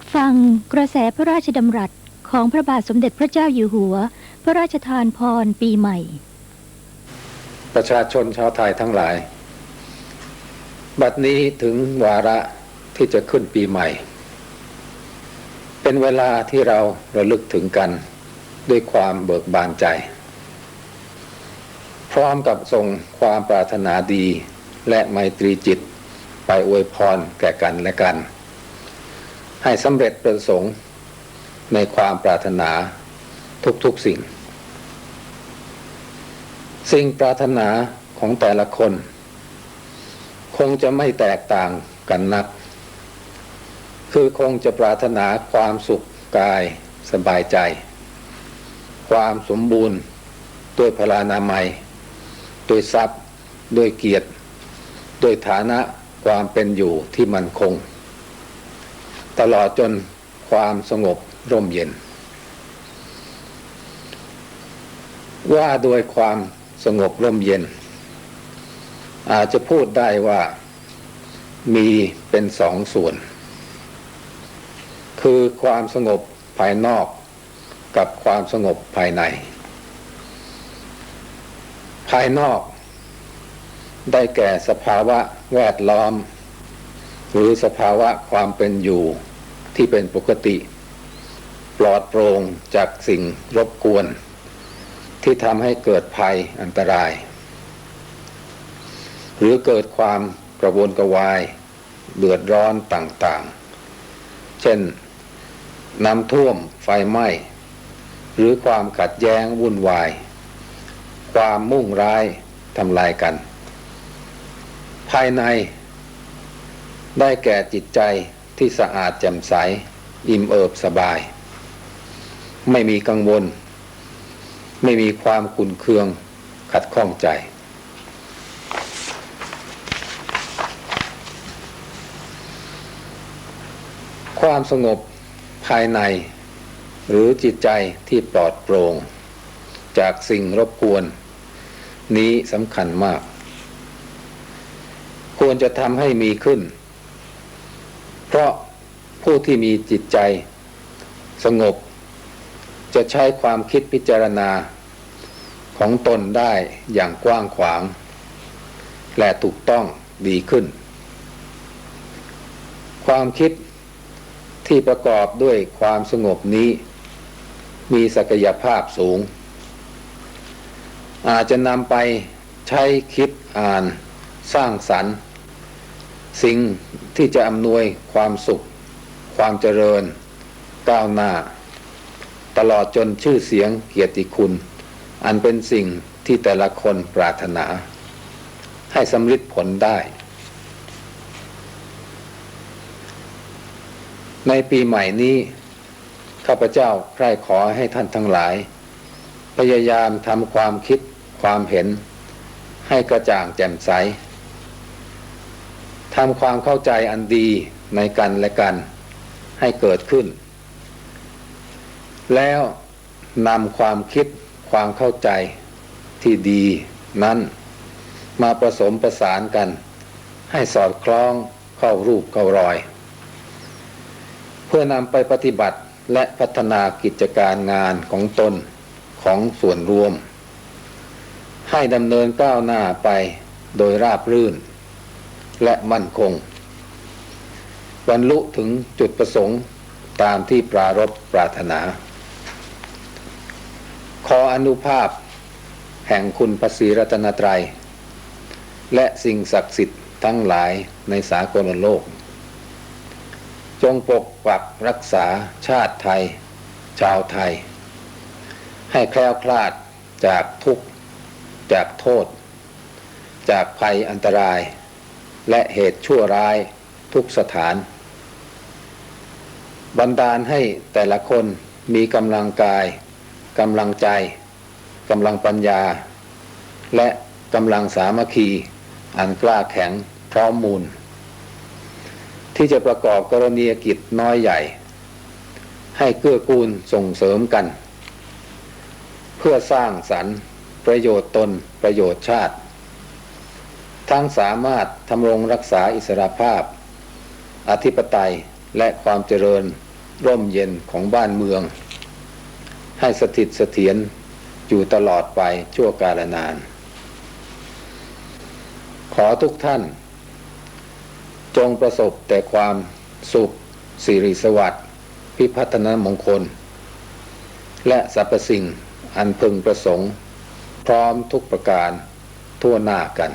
ดฟังกระแสพระราชดำรัสของพระบาทสมเด็จพระเจ้าอยู่หัว พระราชทานพรปีใหม่ ประชาชนชาวไทยทั้งหลาย บัดนี้ถึงวาระที่จะขึ้นปีใหม่ เป็นเวลาที่เราระลึกถึงกันด้วยความเบิกบานใจ พร้อมกับส่งความปรารถนาดีและไมตรีจิตไปอวยพรแก่กันและกัน ให้สำเร็จประสงค์ในความปรารถนาทุกๆสิ่ง สิ่งปรารถนาของแต่ละคน คงจะไม่แตกต่างกันนัก คือคงจะปรารถนาความสุขกายสบายใจ ความสมบูรณ์ด้วยพลานามัยด้วยทรัพย์ด้วยเกียรติด้วยฐานะความเป็นอยู่ที่มันคง ตลอดจนความสงบร่มเย็น ว่าโดยความสงบร่มเย็น อาจจะพูดได้ว่ามีเป็นสองส่วน คือความสงบภายนอกกับความสงบภายใน ภายนอก ได้แก่สภาวะแวดล้อม หรือสภาวะความเป็นอยู่ที่เป็นปกติ ปลอดโปร่งจากสิ่งรบกวน ที่ทำให้เกิดภัยอันตราย หรือเกิดความกระวนกระวาย เดือดร้อนต่างๆ เช่นน้ำท่วมไฟไหม้ หรือความขัดแย้งวุ่นวาย ความมุ่งร้ายทำลายกัน ภายใน ได้แก่จิตใจที่สะอาดแจ่มใส อิ่มเอิบสบาย ไม่มีกังวล ไม่มีความขุนเคือง ขัดข้องใจ ความสงบภายใน หรือจิตใจที่ปลอดโปร่ง จากสิ่งรบกวน นี้สำคัญมาก ควรจะทำให้มีขึ้น เพราะผู้ที่มีจิตใจสงบ จะใช้ความคิดพิจารณาของตนได้อย่างกว้างขวาง และถูกต้องดีขึ้น ความคิดที่ประกอบด้วยความสงบนี้ มีศักยภาพสูง อาจจะนำไปใช้คิดอ่านสร้างสรรค์ สิ่ง ที่จะอำนวยความสุข ความเจริญ ก้าวหน้า ตลอดจนชื่อเสียงเกียรติคุณ อันเป็นสิ่งที่แต่ละคนปรารถนา ให้สำฤทธิ์ผลได้ ในปีใหม่นี้ ข้าพเจ้าใคร่ขอให้ท่านทั้งหลาย พยายามทำความคิดความเห็น ให้กระจ่างแจ่มใส ทำความเข้าใจอันดีในกันและกันให้เกิดขึ้น แล้วนำความคิดความเข้าใจที่ดีนั้นมาผสมประสานกัน ให้สอดคล้องเข้ารูปเข้ารอย เพื่อนำไปปฏิบัติและพัฒนากิจการงานของตนของส่วนรวม ให้ดำเนินก้าวหน้าไปโดยราบรื่น และมั่นคง บรรลุถึงจุดประสงค์ตามที่ปรารบปรารถนา ขออนุภาพแห่งคุณพระศรีรัตนตรัย และสิ่งศักดิ์สิทธิ์ทั้งหลายในสากลโลก จงปกปักรักษาชาติไทย ชาวไทย ให้แคล้วคลาดจากทุกข์ จากโทษ จากภัยอันตราย และเหตุชั่วร้ายทุกสถาน บันดาลให้แต่ละคนมีกำลังกายกำลังใจกำลังปัญญา และกำลังสามัคคี อันกล้าแข็งพร้อมมูล ที่จะประกอบกรณียกิจน้อยใหญ่ ให้เกื้อกูลส่งเสริมกัน เพื่อสร้างสรรค์ประโยชน์ตนประโยชน์ชาติ ทั้งสามารถทำรงรักษาอิสรภาพ อธิปไตยและความเจริญร่มเย็นของบ้านเมือง ให้สถิตเสถียรอยู่ตลอดไปชั่วกาลนาน ขอทุกท่าน จงประสบแต่ความสุขสิริสวัสดิ์พิพัฒนมงคล และสรรพสิ่งอันพึงประสงค์ พร้อมทุกประการทั่วหน้ากัน